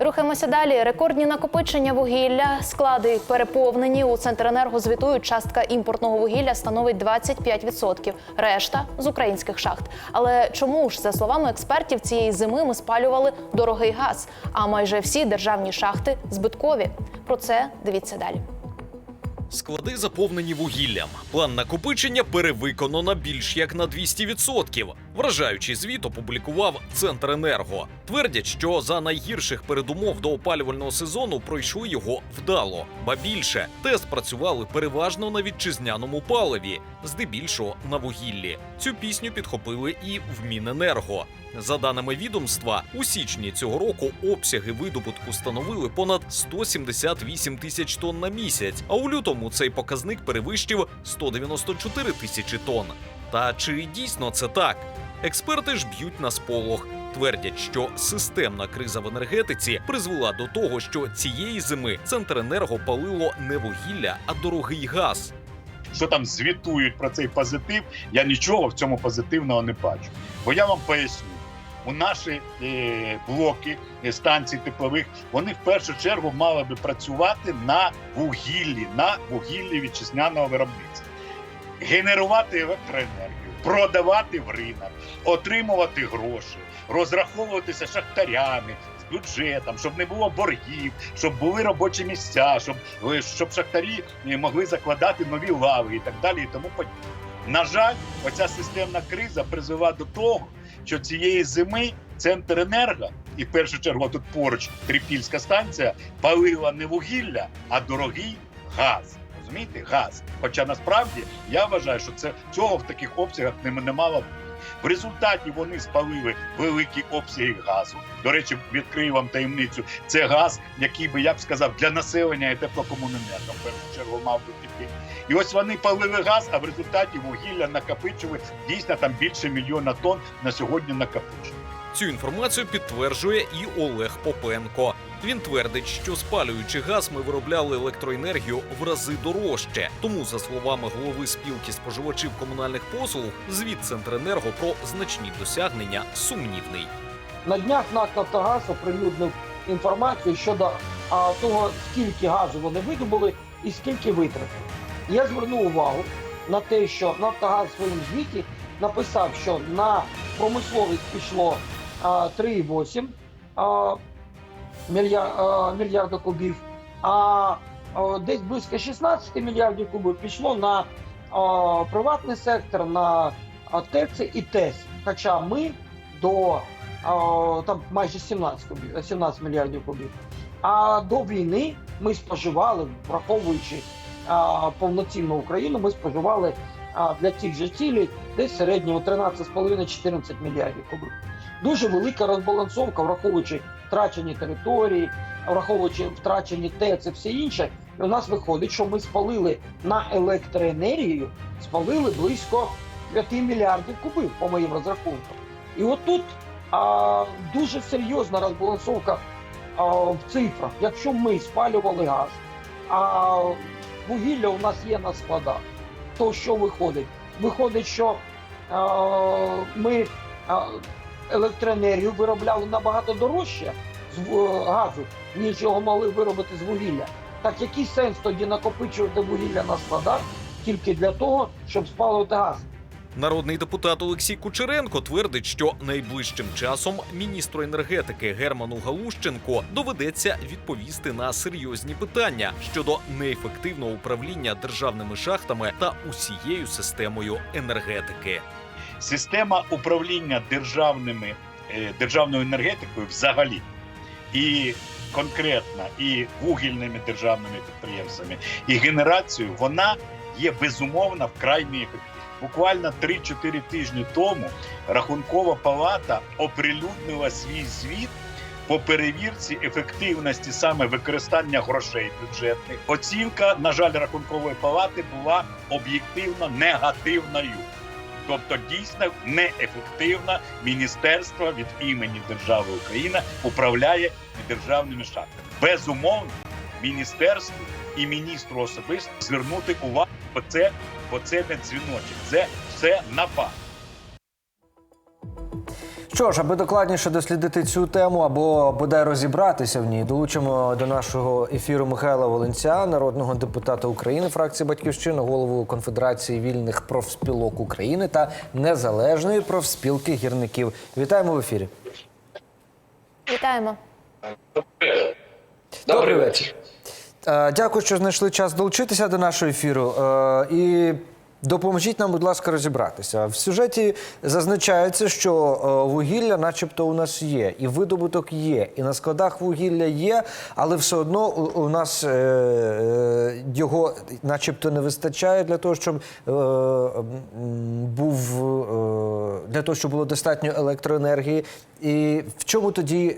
Рухаємося далі. Рекордні накопичення вугілля, склади переповнені. У Центренерго звітують, частка імпортного вугілля становить 25%. Решта з українських шахт. Але чому ж, за словами експертів, цієї зими ми спалювали дорогий газ? А майже всі державні шахти збиткові. Про це дивіться далі. Склади заповнені вугіллям. План накопичення перевиконано більш як на 200%. Вражаючий звіт опублікував Центренерго. Твердять, що за найгірших передумов до опалювального сезону пройшли його вдало. Ба більше тест працювали переважно на вітчизняному паливі, здебільшого на вугіллі. Цю пісню підхопили і в Міненерго. За даними відомства, у січні цього року обсяги видобутку становили понад 178 тисяч тонн на місяць, а у лютому цей показник перевищив 194 тисячі тонн. Та чи дійсно це так? Експерти ж б'ють на сполох. Твердять, що системна криза в енергетиці призвела до того, що цієї зими Центренерго палило не вугілля, а дорогий газ. що там звітують про цей позитив, я нічого в цьому позитивного не бачу. Бо я вам поясню. У наші е, блоки е, станцій теплових вони в першу чергу мали би працювати на вугіллі, на вугіллі вітчизняного виробництва, генерувати електроенергію, продавати в ринок, отримувати гроші, розраховуватися шахтарями бюджетом, щоб не було боргів, щоб були робочі місця, щоб, е, щоб шахтарі е, могли закладати нові лави і так далі, і тому подібне. На жаль, оця системна криза призвела до того, що цієї зими центр енерго, і в першу чергу тут поруч Трипільська станція, палила не вугілля, а дорогий газ. Розумієте, газ. Хоча насправді я вважаю, що це цього в таких обсягах не, не мало бути. В результаті вони спалили великі обсяги газу. До речі, відкрию вам таємницю. Це газ, який би я б сказав для населення і теплокомуненерго в першу чергу мав би піти. І ось вони палили газ, а в результаті вугілля накопичили дійсно там більше мільйона тонн на сьогодні накопичили. Цю інформацію підтверджує і Олег Попенко. Він твердить, що спалюючи газ, ми виробляли електроенергію в рази дорожче. Тому, за словами голови спілки споживачів комунальних послуг, звіт Центренерго про значні досягнення сумнівний. На днях НАК «Нафтогаз» оприлюднив інформацію щодо а, того, скільки газу вони видобули і скільки витратили. Я звернув увагу на те, що Нафтогаз в своїм звіті написав, що на промисловість пішло 3,8 а, мілья- мільярда кубів, а, десь близько 16 мільярдів кубів пішло на приватний сектор, на ТЕЦи і ТЕС. Хоча ми до там майже 17, кубів, 17 мільярдів кубів. А до війни ми споживали, враховуючи повноцінну Україну, ми споживали для тих же цілей десь середнього 13,5-14 мільярдів кубів. Дуже велика розбалансовка, враховуючи втрачені території, враховуючи втрачені ТЕЦ і все інше. І у нас виходить, що ми спалили на електроенергію, спалили близько 5 мільярдів кубів, по моїм розрахункам. І отут а, дуже серйозна розбалансовка а, в цифрах. Якщо ми спалювали газ, а вугілля у нас є на складах, то що виходить? Виходить, що а, ми а, електроенергію виробляли набагато дорожче з газу, ніж його могли виробити з вугілля. Так який сенс тоді накопичувати вугілля на складах тільки для того, щоб спалювати газ? Народний депутат Олексій Кучеренко твердить, що найближчим часом міністру енергетики Герману Галущенко доведеться відповісти на серйозні питання щодо неефективного управління державними шахтами та усією системою енергетики. Система управління державними, е, державною енергетикою взагалі і конкретно і вугільними державними підприємствами, і генерацією, вона є безумовно вкрай неефективна. Буквально 3-4 тижні тому Рахункова палата оприлюднила свій звіт по перевірці ефективності саме використання грошей бюджетних. Оцінка, на жаль, рахункової палати була об'єктивно негативною. Тобто дійсно неефективно міністерство від імені держави Україна управляє державними шахтами. Безумовно, міністерству і міністру особисто звернути увагу, бо це, бо це не дзвіночок, це все напад. Що ж, аби докладніше дослідити цю тему або бодай розібратися в ній, долучимо до нашого ефіру Михайла Волинця, народного депутата України, фракції Батьківщина, голову Конфедерації вільних профспілок України та незалежної профспілки гірників. Вітаємо в ефірі. Вітаємо. Добрий вечір. Е, Дякую, що знайшли час долучитися до нашого ефіру. Е, І допоможіть нам, будь ласка, розібратися. В сюжеті зазначається, що е, вугілля, начебто, у нас є, і видобуток є, і на складах вугілля є, але все одно у, нас е, е, його, начебто, не вистачає для того, щоб був для того, щоб було достатньо електроенергії. І в чому тоді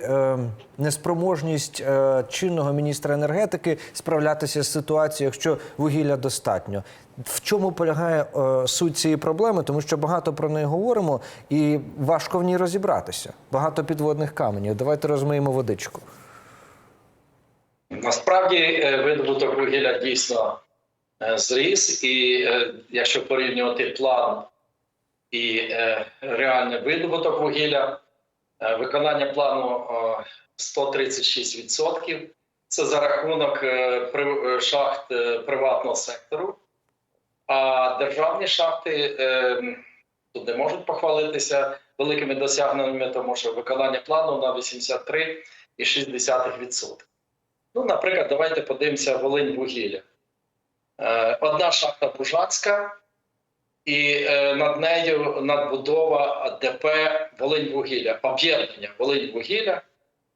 неспроможність чинного міністра енергетики справлятися з ситуацією, якщо вугілля достатньо? В чому полягає е, суть цієї проблеми? Тому що багато про неї говоримо, і важко в ній розібратися. Багато підводних каменів. Давайте розмиємо водичку. Насправді е, видобуток вугілля дійсно е, зріс, і е, якщо порівнювати план і реальний видобуток вугілля, виконання плану е, 136%. Це за рахунок шахт приватного сектору. А державні шахти е, тут не можуть похвалитися великими досягненнями, тому що виконання плану на 83,6%. Ну, наприклад, давайте подивимося Волинь вугілля. Е, одна шахта Бужацька, і е, над нею надбудова ДП Волинь вугілля, об'єднання Волинь вугілля.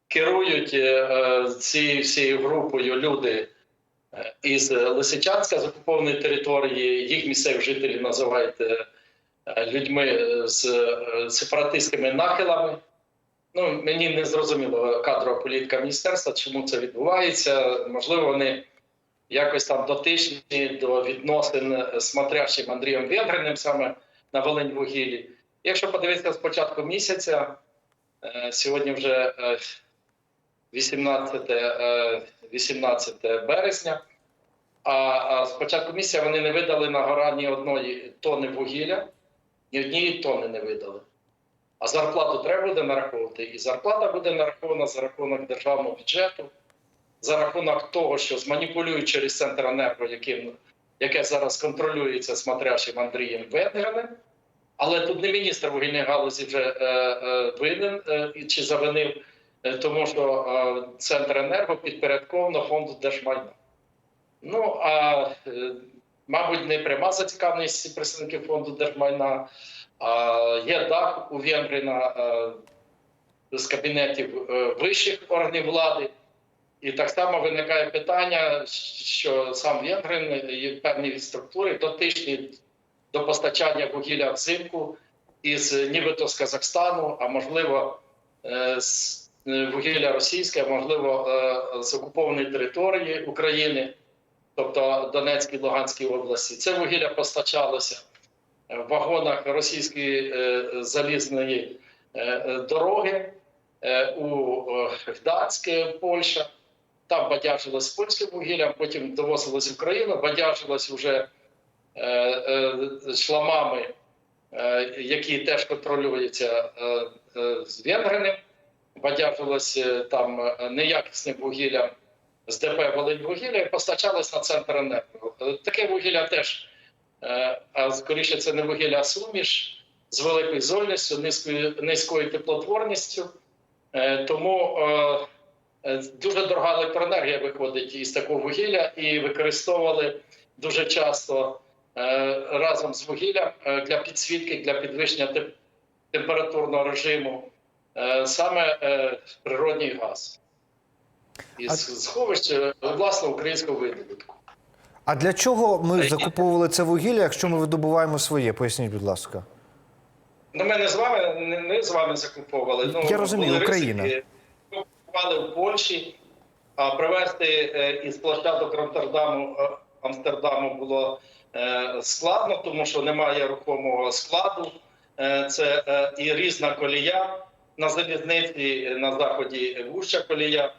Керують е, цією всією групою люди із Лисичанська з окупованої території. Їх місцеві жителі називають е, е, людьми з е, сепаратистськими нахилами. Ну, мені не зрозуміло кадрова політика міністерства, чому це відбувається. Можливо, вони якось там дотичні до відносин з смотрящим Андрієм Венгриним саме на Волинь-Вугіллі. Якщо подивитися з початку місяця, е, сьогодні вже е, 18, е, 18 березня, а, з місяця вони не видали на гора ні одної тонни вугілля, ні однієї тонни не видали. А зарплату треба буде нараховувати. І зарплата буде нарахована за рахунок державного бюджету, за рахунок того, що зманіпулюють через центр енерго, яким, яке зараз контролюється смотрящим Андрієм Венгерним. Але тут не міністр вугільної галузі вже е, е, винен е, чи завинив, е, тому що е, центр енерго підпорядковано фонду держмайна. Ну а е, мабуть, не пряма зацікавленість представників фонду держмайна. А, Є дах у Венгрина е, з кабінетів е, вищих органів влади. І так само виникає питання, що сам Венгрин і певні структури дотичні до постачання вугілля взимку із нібито з Казахстану, а можливо е, з е, вугілля російське, можливо е, з окупованої території України, тобто Донецькій Луганській області. Це вугілля постачалося в вагонах російської е, залізної е, дороги у е, Гданськ, Польща. Там бадяжилось польське вугілля, потім довозилось в Україну, бадяжилось вже шламами, які теж контролюються з Венгриним, бадяжилось е, там е, неякісним вугіллям з ДП Волинь-вугілля і постачалось на центр енерго. Е, Таке вугілля теж а скоріше це не вугілля, а суміш з великою зольністю, низькою, низькою теплотворністю. Тому дуже дорога електроенергія виходить із такого вугілля і використовували дуже часто разом з вугіллям для підсвітки, для підвищення температурного режиму саме е, природній газ із сховищ е, власне українського видобутку. А для чого ми закуповували це вугілля, якщо ми видобуваємо своє? Поясніть, будь ласка. Ну, ми не з вами не, не з вами закуповували. Ну, Я розумію, Україна. Ми купували в Польщі, а привезти е, із площадок Роттердаму е, Амстердаму було е, складно, тому що немає рухомого складу. Е, це е, і різна колія на залізниці, на заході вуща колія,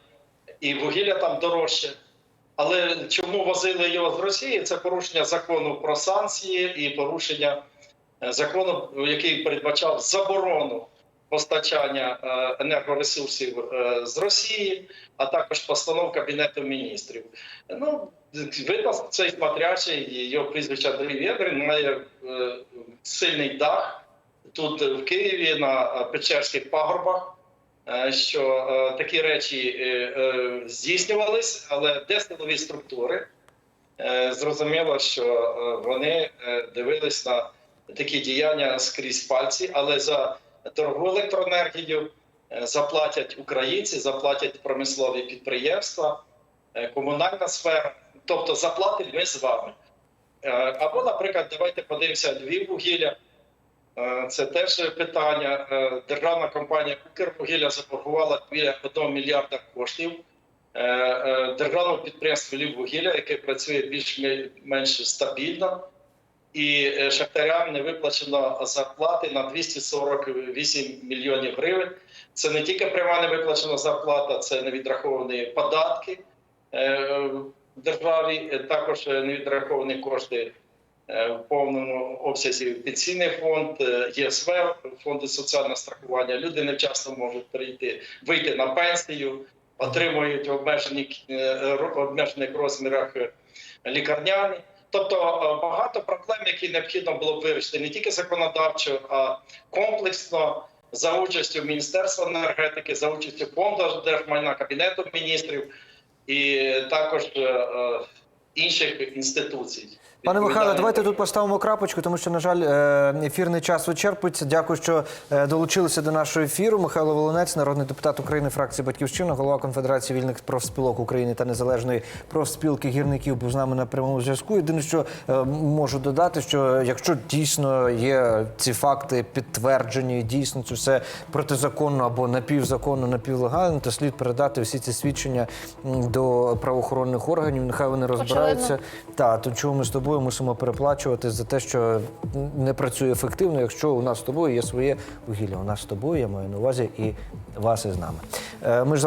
і вугілля там дорожче. Але чому возили його з Росії? Це порушення закону про санкції і порушення е, закону, який передбачав заборону постачання е, енергоресурсів е, з Росії, а також постанов Кабінету міністрів. Ну, видно, цей смотрячий, його прізвище Андрій Вєдрин, має сильний дах тут в Києві на е, Печерських пагорбах. е, Що е, такі речі е, е, здійснювались, але де силові структури? Е, зрозуміло, що е, вони е, дивились на такі діяння скрізь пальці, але за дорогу електроенергію е, заплатять українці, заплатять промислові підприємства, е, комунальна сфера, тобто заплатимо ми з вами. Е, Або, наприклад, давайте подивимося Львів вугілля. Е, Це теж питання. Е, Державна компанія Укрвугілля заборгувала біля 1 мільярда коштів е, державному підприємству Львіввугілля, яке працює більш-менш стабільно, і шахтарям не виплачено зарплати на 248 мільйонів гривень. Це не тільки пряма не виплачена зарплата, це не відраховані податки в державі, також не відраховані кошти в повному обсязі пенсійний фонд, е, ЄСВ, фонди соціального страхування. Люди невчасно можуть прийти, вийти на пенсію, отримують в обмежені, е, обмежених розмірах е, лікарняні. Тобто е, багато проблем, які необхідно було б вирішити не тільки законодавчо, а комплексно за участю Міністерства енергетики, за участю фонду держмайна Кабінету міністрів і також е, е, інших інституцій. Пане Михайло, давайте тут поставимо крапочку, тому що, на жаль, е, ефірний час вичерпується. Дякую, що е, долучилися до нашого ефіру. Михайло Волонець, народний депутат України, фракції Батьківщина, голова Конфедерації вільних профспілок України та незалежної профспілки гірників був з нами на прямому зв'язку. Єдине, що е, можу додати, що якщо дійсно є ці факти підтверджені, дійсно це все протизаконно або напівзаконно, напівлегально, то слід передати всі ці свідчення до правоохоронних органів. Нехай вони розбираються. Так, то чому ми з тобою мусимо переплачувати за те, що не працює ефективно, якщо у нас з тобою є своє вугілля. У нас з тобою, я маю на увазі, і вас із нами. Е, Ми ж